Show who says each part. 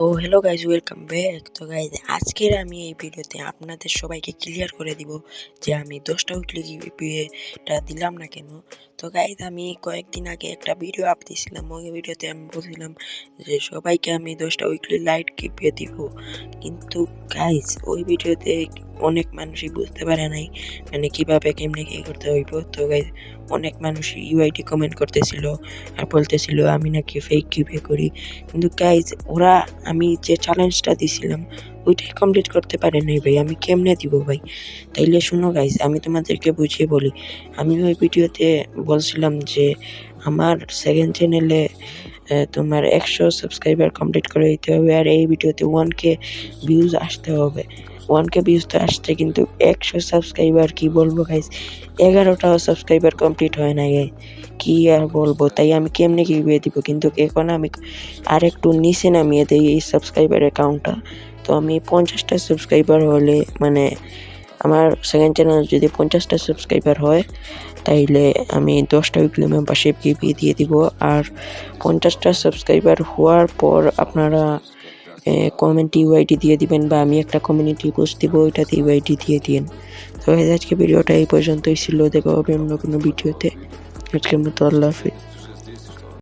Speaker 1: ও hello guys welcome back তো guys আজকের আমি এই ভিডিওতে আপনাদের সবাইকে ক্লিয়ার করে দিব যে আমি দশটা উইকলি বিয়েটা দিলাম না কেন? তো গাইজ আমি কয়েকদিন আগে একটা ভিডিও আপ দিয়েছিলাম ওই ভিডিওতে আমি বলছিলাম যে, সবাইকে আমি দশটা উইকলি লাইট গিফট দিব। কিন্তু গাইজ ওই ভিডিওতে অনেক মানুষই বুঝতে পারে নাই মানে কীভাবে, কেমনে, কী করতে হইব। তো গাইজ অনেক মানুষ ইউআইডি কমেন্ট করতেছিল আর বলতেছিল, আমি নাকি ফেক কিপে করি। কিন্তু গাইজ ওরা, আমি যে চ্যালেঞ্জটা দিছিলাম ওইটাই কমপ্লিট করতে পারে নাই ভাই। আমি কেমনে দিব ভাই? তাইলে শুনো গাইজ আমি তোমাদেরকে বুঝিয়ে বলি। আমি ওই ভিডিওতে বলছিলাম যে, আমার সেকেন্ড চ্যানেলে তোমার একশো সাবস্ক্রাইবার কমপ্লিট করে দিতে হবে আর এই ভিডিওতে ওয়ান কে ভিউজ আসতে হবে। ওয়ান কে ভিউজ তো আসছে কিন্তু একশো সাবস্ক্রাইবার কি বলব গাইজ এগারোটাও সাবস্ক্রাইবার কমপ্লিট হয় না গে কি আর বলব? তাই আমি কেমনে কি দিব? কিন্তু এখন আমি আর একটু নিচে নামিয়ে দিই এই সাবস্ক্রাইবারের কাউন্টটা তো আমি পঞ্চাশটা সাবস্ক্রাইবার হলে মানে আমার সেকেন্ড চ্যানেল যদি পঞ্চাশটা সাবস্ক্রাইবার হয়, তাইলে আমি দশটা উইকলি মেম্বারশিপ গিফট দিয়ে দিব। আর পঞ্চাশটা সাবস্ক্রাইবার হওয়ার পর আপনারা কমেন্ট ইউআইডি দিয়ে দিবেন বা আমি একটা কমিউনিটি পোস্ট দিব, ওইটাতে ইউআইডি দিয়ে দিন। তো আজকে ভিডিওটা এই পর্যন্তই ছিল। দেখা হবে অন্য কোনো ভিডিওতে। আজকের মতো আল্লাহ হাফিজ।